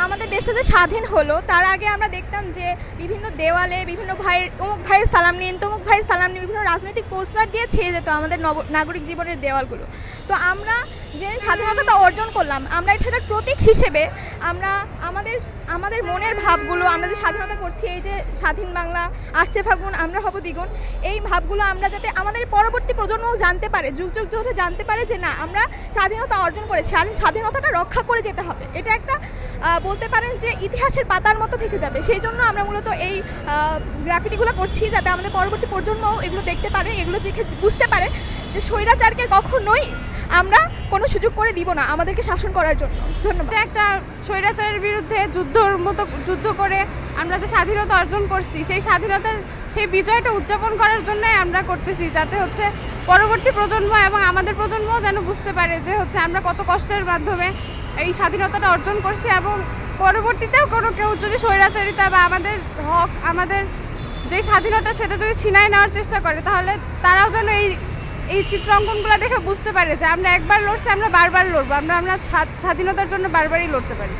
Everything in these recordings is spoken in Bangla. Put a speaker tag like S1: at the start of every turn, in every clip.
S1: আমাদের দেশটা যে স্বাধীন হলো, তার আগে আমরা দেখতাম যে বিভিন্ন দেওয়ালে বিভিন্ন ভাইয়ের, অমুক ভাইয়ের সালাম নিন তমুক ভাইয়ের সালাম নিন বিভিন্ন রাজনৈতিক পোস্টার দিয়ে ছেয়ে যেত আমাদের নব- নাগরিক জীবনের দেওয়ালগুলো। তো আমরা যে স্বাধীনতাটা অর্জন করলাম, আমরা এটার প্রতীক হিসেবে আমরা আমাদের আমাদের মনের ভাবগুলো, আমরা যে স্বাধীনতা করছি, এই যে স্বাধীন বাংলা আসছে ফাগুন, আমরা হব দ্বিগুণ, এই ভাবগুলো আমরা যাতে আমাদের পরবর্তী প্রজন্মও জানতে পারে, যুগ যুগ ধরে জানতে পারে যে না, আমরা স্বাধীনতা অর্জন করেছি, আর স্বাধীনতাটা রক্ষা করে যেতে হবে। এটা একটা বলতে পারেন যে ইতিহাসের পাতার মতো থেকে যাবে। সেই জন্য আমরা মূলত এই গ্রাফিটিগুলো করছি যাতে আমাদের পরবর্তী প্রজন্ম এগুলো দেখতে পারে, এগুলো দেখে বুঝতে পারে যে স্বৈরাচারকে কখনোই আমরা কোনো সুযোগ করে দিব না আমাদেরকে শাসন করার জন্য। ধন্যবাদ।
S2: একটা স্বৈরাচারের বিরুদ্ধে যুদ্ধর মতো, যুদ্ধ করে আমরা যে স্বাধীনতা অর্জন করছি, সেই স্বাধীনতার, সেই বিজয়টা উদযাপন করার জন্যই আমরা করতেছি, যাতে হচ্ছে পরবর্তী প্রজন্ম এবং আমাদের প্রজন্মও যেন বুঝতে পারে যে হচ্ছে আমরা কত কষ্টের মাধ্যমে এই স্বাধীনতাটা অর্জন করছি এবং পরবর্তীতেও কোনো কেউ যদি স্বৈরাচারিতা বা আমাদের হক, আমাদের যে স্বাধীনতা সেটা যদি ছিনায় নেওয়ার চেষ্টা করে, তাহলে তারাও যেন এই এই চিত্রাঙ্কনগুলো দেখে বুঝতে পারে যে আমরা একবার লড়ছি, আমরা বারবার লড়বো, আমরা আমরা স্বাধ- স্বাধীনতার জন্য বারবারই লড়তে পারি।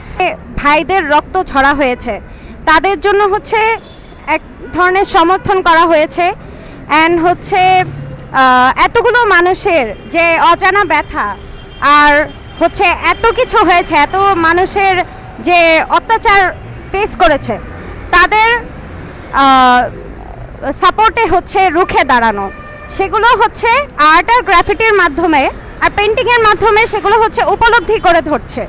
S3: ভাইদের রক্ত ঝরা হয়েছে। তাদের জন্য হচ্ছে এক ধরনের সমর্থন করা হয়েছে। অ্যান্ড হচ্ছে এতগুলো মানুষের যে অজানা ব্যথা, আর হচ্ছে এত কিছু হয়েছে, এত মানুষের যে অত্যাচার ফেস করেছে, তাদের সাপোর্টে হচ্ছে রুখে দাঁড়ানো। সেগুলো হচ্ছে আর্ট আর গ্রাফিটির মাধ্যমে আর পেন্টিংয়ের মাধ্যমে সেগুলো হচ্ছে উপলব্ধি করে ধরছে।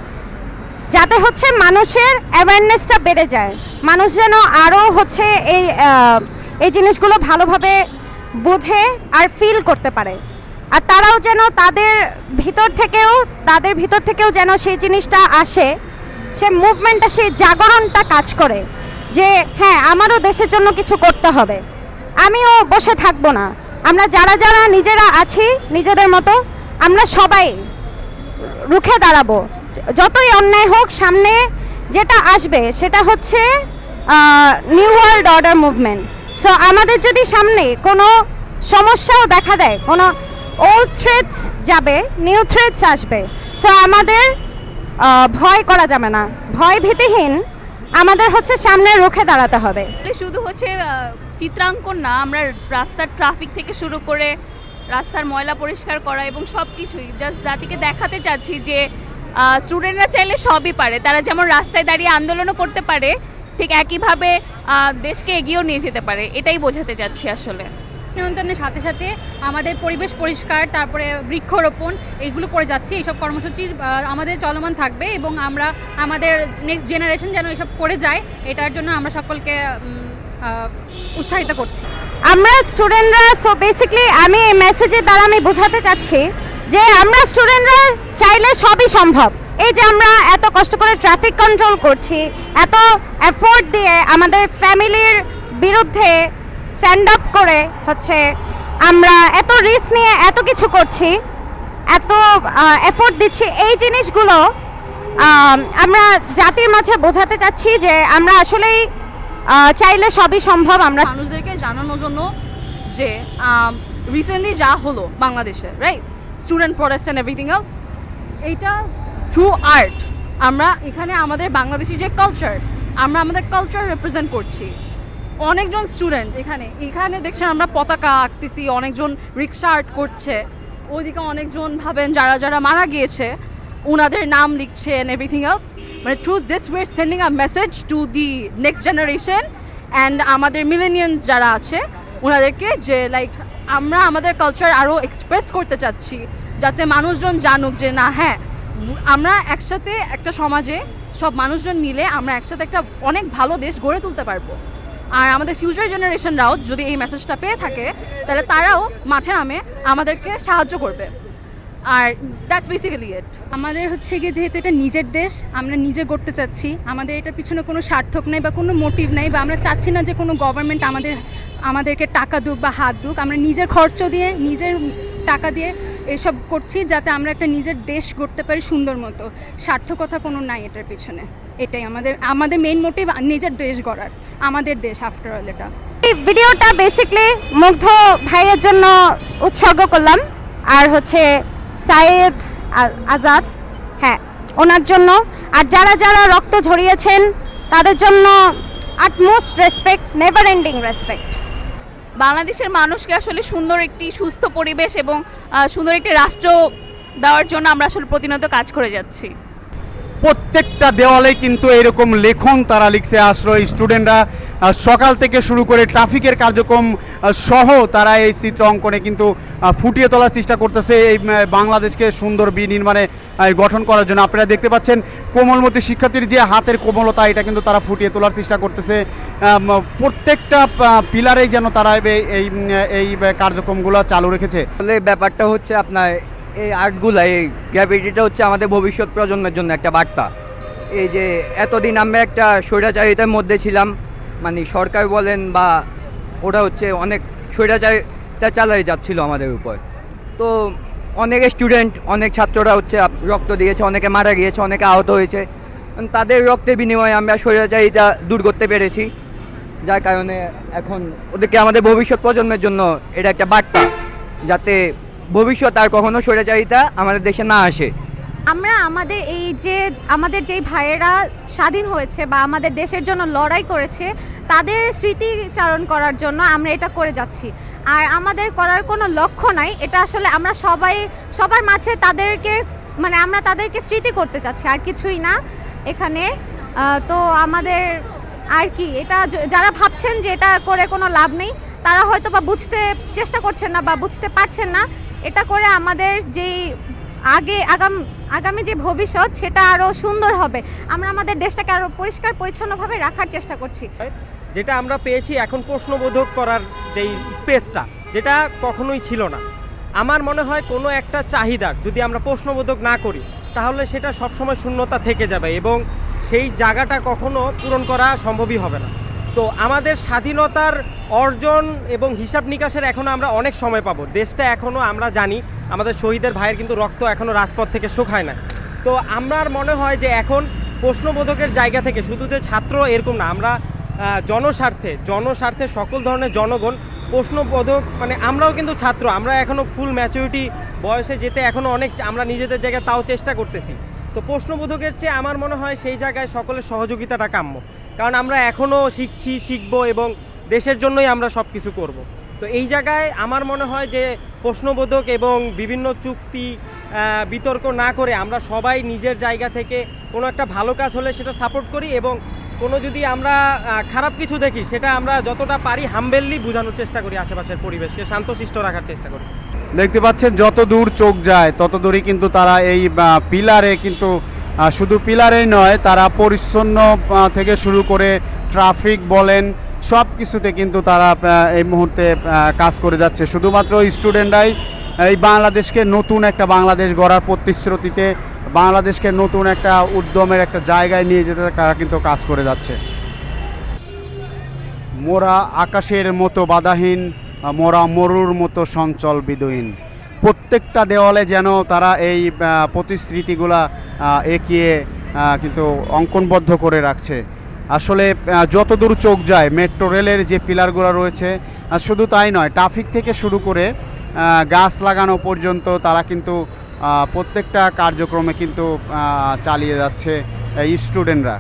S3: যাতে হচ্ছে মানুষের অ্যাওয়ারনেসটা বেড়ে যায়। মানুষ যেন আরও হচ্ছে এই এই জিনিসগুলো ভালোভাবে বোঝে আর ফিল করতে পারে। আর তারাও যেন তাদের ভিতর থেকেও, তাদের ভিতর থেকেও যেন সেই জিনিসটা আসে। সে মুভমেন্টটা সেই জাগরণটা কাজ করে যে হ্যাঁ আমারও দেশের জন্য কিছু করতে হবে। আমিও বসে থাকব না। আমরা যারা যারা নিজেরা আছি, নিজেদের মতো, আমরা সবাই রুখে দাঁড়াবো। যতই অন্যায় হোক, সামনে যেটা আসবে, সেটা হচ্ছে new world order movement so আমাদের যদি সামনে কোনো সমস্যাও দেখা দেয়, কোনো ওল্ড থ্রেডস যাবে নিউ থ্রেডস আসবে সো আমাদের ভয় করা যাবে না। ভয় ভীতিহীন। আমাদের হচ্ছে সামনে রুখে দাঁড়াতে হবে।
S4: শুধু হচ্ছে চিত্রাঙ্কন না, আমরা রাস্তার ট্রাফিক থেকে শুরু করে রাস্তার ময়লা পরিষ্কার করা এবং সব কিছুই জাস্ট জাতিকে দেখাতে চাচ্ছি যে স্টুডেন্টরা চাইলে সবই পারে। তারা যেমন রাস্তায় দাঁড়িয়ে আন্দোলনও করতে পারে, ঠিক একইভাবে দেশকে এগিয়েও নিয়ে যেতে পারে। এটাই বোঝাতে চাচ্ছি আসলে।
S5: নিয়ন্ত্রণের সাথে সাথে আমাদের পরিবেশ পরিষ্কার, তারপরে বৃক্ষরোপণ, এইগুলো করে যাচ্ছে। এইসব কর্মসূচি আমাদের চলমান থাকবে এবং আমরা আমাদের নেক্সট জেনারেশন যেন এসব করে যায়, এটার জন্য আমরা সকলকে উৎসাহিত করছি।
S3: আমরা স্টুডেন্টরা সো বেসিক্যালি আমি এই মেসেজের দ্বারা আমি বোঝাতে চাচ্ছি যে আমরা স্টুডেন্টরা চাইলে সবই সম্ভব। এই যে আমরা এত কষ্ট করে ট্রাফিক কন্ট্রোল করছি, এত এফোর্ট দিয়ে আমাদের ফ্যামিলির বিরুদ্ধে স্ট্যান্ড আপ করে হচ্ছে আমরা এত রিস্ক নিয়ে এত কিছু করছি, এত এফোর্ট দিচ্ছি, এই জিনিসগুলো আমরা জাতির মাঝে বোঝাতে চাচ্ছি যে আমরা আসলেই চাইলে সবই সম্ভব আমরা
S6: মানুষদেরকে জানানোর জন্য যে রিসেন্টলি যা হলো বাংলাদেশে right student protest and everything else এইটা থ্রু আর্ট আমরা এখানে আমাদের বাংলাদেশি যে কালচার আমরা আমাদের কালচার রিপ্রেজেন্ট করছি। অনেকজন স্টুডেন্ট এখানে। এখানে দেখছেন আমরা পতাকা আঁকতেছি, অনেকজন রিক্সা আর্ট করছে। ওইদিকে অনেকজন ভাবেন যারা যারা মারা গিয়েছে ওনাদের নাম লিখছে অ্যান্ড এভরিথিং এলস মানে through this way sending a message to the next generation and আমাদের মিলেনিয়ান্স যারা আছে ওনাদেরকে যে লাইক আমরা আমাদের কালচার আরও এক্সপ্রেস করতে চাচ্ছি, যাতে মানুষজন জানুক যে না হ্যাঁ আমরা একসাথে একটা সমাজে সব মানুষজন মিলে আমরা একসাথে একটা অনেক ভালো দেশ গড়ে তুলতে পারব। আর আমাদের ফিউচার জেনারেশনরাও যদি এই মেসেজটা পেয়ে থাকে, তাহলে তারাও মাঠে নামে আমাদেরকে সাহায্য করবে। আর দ্যাটস বেসিক্যালি ইট
S5: আমাদের হচ্ছে গিয়ে যেহেতু এটা নিজের দেশ, আমরা নিজে করতে চাচ্ছি, আমাদের এটার পিছনে কোনো সার্থক নাই বা কোনো মোটিভ নাই বা আমরা চাচ্ছি না যে কোনো গভর্নমেন্ট আমাদের, আমাদেরকে টাকা দুক বা হাত দুক, আমরা নিজের খরচ দিয়ে, নিজের টাকা দিয়ে এসব করছি যাতে আমরা একটা নিজের দেশ গড়তে পারি সুন্দর মতো। সার্থকতা কোনো নাই এটার পিছনে। এটাই আমাদের আমাদের মেন মোটিভ নিজের দেশ গড়ার। আমাদের দেশ আফটার অল এটা।
S3: এই ভিডিওটা বেসিকলি মুগ্ধ ভাইয়ের জন্য উৎসর্গ করলাম। আর হচ্ছে সাইদ আজাদ হ্যাঁ ওনার জন্য। আর যারা যারা রক্ত ঝরিয়েছেন, তাদের জন্য utmost respect never ending respect
S4: বাংলাদেশের মানুষকে আসলে সুন্দর একটি সুস্থ পরিবেশ এবং সুন্দর একটি রাষ্ট্র দেওয়ার জন্য আমরা আসলে প্রতিনিয়ত কাজ করে যাচ্ছি।
S7: প্রত্যেকটা দেওয়ালে কিন্তু এরকম লেখন তারা লিখছে, আশ্রয় স্টুডেন্টরা সকাল থেকে শুরু করে ট্রাফিকের কার্যক্রম সহ তারা এই চিত্র অঙ্কনে কিন্তু ফুটিয়ে তোলার চেষ্টা করতেছে এই বাংলাদেশকে সুন্দর বিনির্মাণে গঠন করার জন্য। আপনারা দেখতে পাচ্ছেন, কোমলমতি শিক্ষার্থীর যে হাতের কোমলতা, এটা কিন্তু তারা ফুটিয়ে তোলার চেষ্টা করতেছে। প্রত্যেকটা পিলারেই যেন তারা এই এই কার্যক্রমগুলো চালু রেখেছে।
S8: ব্যাপারটা হচ্ছে আপনার, এই আর্টগুলা, এই গ্র্যাভিটিটা হচ্ছে আমাদের ভবিষ্যৎ প্রজন্মের জন্য একটা বার্তা। এই যে, এতদিন আমরা একটা স্বৈরাচারিতার মধ্যে ছিলাম মানে সরকার বলেন বা ওরা হচ্ছে অনেক স্বৈরাচারিতা চালাই যাচ্ছিল আমাদের উপর। তো অনেক স্টুডেন্ট অনেক ছাত্ররা হচ্ছে রক্ত দিয়েছে, অনেকে মারা গিয়েছে, অনেকে আহত হয়েছে। তাদের রক্তের বিনিময়ে আমরা স্বৈরাচারিতা দূর করতে পেরেছি। যার কারণে এখন ওদেরকে আমাদের ভবিষ্যৎ প্রজন্মের জন্য এটা একটা বার্তা, যাতে ভবিষ্যৎ আর কখনো স্বৈরাচারিতা আমাদের দেশে না আসে।
S3: আমরা আমাদের এই যে, আমাদের যেই ভাইয়েরা স্বাধীন হয়েছে বা আমাদের দেশের জন্য লড়াই করেছে, তাদের স্মৃতিচারণ করার জন্য আমরা এটা করে যাচ্ছি। আর আমাদের করার কোনো লক্ষ্য নাই, এটা আসলে আমরা সবাই, সবার মাঝে তাদেরকে মানে আমরা তাদেরকে স্মৃতি করতে চাচ্ছি, আর কিছুই না এখানে। তো আমাদের আর কি, এটা যারা ভাবছেন যে এটা করে কোনো লাভ নেই, তারা হয়তো বা বুঝতে চেষ্টা করছেন না বা বুঝতে পারছেন না। এটা করে আমাদের যেই আগে, আগাম আগামী যে ভবিষ্যৎ, সেটা আরও সুন্দর হবে। আমরা আমাদের দেশটাকে আরও পরিষ্কার, পরিচ্ছন্নভাবে রাখার চেষ্টা করছি।
S9: যেটা আমরা পেয়েছি এখন প্রশ্নবোধক করার যেই স্পেসটা, যেটা কখনোই ছিল না। আমার মনে হয় কোনো একটা চাহিদার যদি আমরা প্রশ্নবোধক না করি, তাহলে সেটা সবসময় শূন্যতা থেকে যাবে এবং সেই জায়গাটা কখনো পূরণ করা সম্ভবই হবে না। তো আমাদের স্বাধীনতার অর্জন এবং হিসাব নিকাশের এখনও আমরা অনেক সময় পাবো। দেশটা এখনও আমরা জানি, আমাদের শহীদের ভাইয়ের কিন্তু রক্ত এখনও রাজপথ থেকে শুকায় না। তো আমার মনে হয় যে এখন প্রশ্নবোধকের জায়গা থেকে শুধু যে ছাত্র এরকম না, আমরা জনস্বার্থে জনস্বার্থে সকল ধরনের জনগণ প্রশ্নবোধক মানে আমরাও কিন্তু ছাত্র, আমরা এখনও ফুল ম্যাচুরিটি বয়সে যেতে এখনও অনেক, আমরা নিজেদের জায়গায় তাও চেষ্টা করতেছি। তো প্রশ্নবোধকের চেয়ে আমার মনে হয় সেই জায়গায় সকলের সহযোগিতাটা কাম্য। কারণ আমরা এখনও শিখছি, শিখব এবং দেশের জন্যই আমরা সব কিছু করব। তো এই জায়গায় আমার মনে হয় যে প্রশ্নবোধক এবং বিভিন্ন চুক্তি বিতর্ক না করে আমরা সবাই নিজের জায়গা থেকে কোনো একটা ভালো কাজ হলে সেটা সাপোর্ট করি এবং কোনো যদি আমরা খারাপ কিছু দেখি সেটা আমরা যতটা পারি হাম্বেললি বোঝানোর চেষ্টা করি আশেপাশের পরিবেশকে, শান্তশিষ্ট রাখার চেষ্টা করি।
S7: দেখতে পাচ্ছেন, যত দূর চোখ যায়, তত দূরই কিন্তু তারা এই পিলারে কিন্তু শুধু পিলারেই নয়, তারা পরিচ্ছন্ন থেকে শুরু করে ট্রাফিক বলেন, সব কিছুতে কিন্তু তারা এই মুহূর্তে কাজ করে যাচ্ছে। শুধুমাত্র স্টুডেন্টরাই, এই বাংলাদেশকে নতুন একটা বাংলাদেশ গড়ার প্রতিশ্রুতিতে, বাংলাদেশকে নতুন একটা উদ্যমের একটা জায়গায় নিয়ে যেতে তারা কিন্তু কাজ করে যাচ্ছে। মোরা আকাশের মতো বাধাহীন মোরা মরুর মতো সঞ্চল বিদহীন। প্রত্যেকটা দেওয়ালে যেন তারা এই প্রতিশ্রুতিগুলা এঁকিয়ে কিন্তু অঙ্কনবদ্ধ করে রাখছে। আসলে যতদূর চোখ যায়, মেট্রো রেলের যে পিলারগুলো রয়েছে শুধু তাই নয়, ট্রাফিক থেকে শুরু করে গাছ লাগানো পর্যন্ত তারা কিন্তু প্রত্যেকটা কার্যক্রমে কিন্তু চালিয়ে যাচ্ছে, এই স্টুডেন্টরা।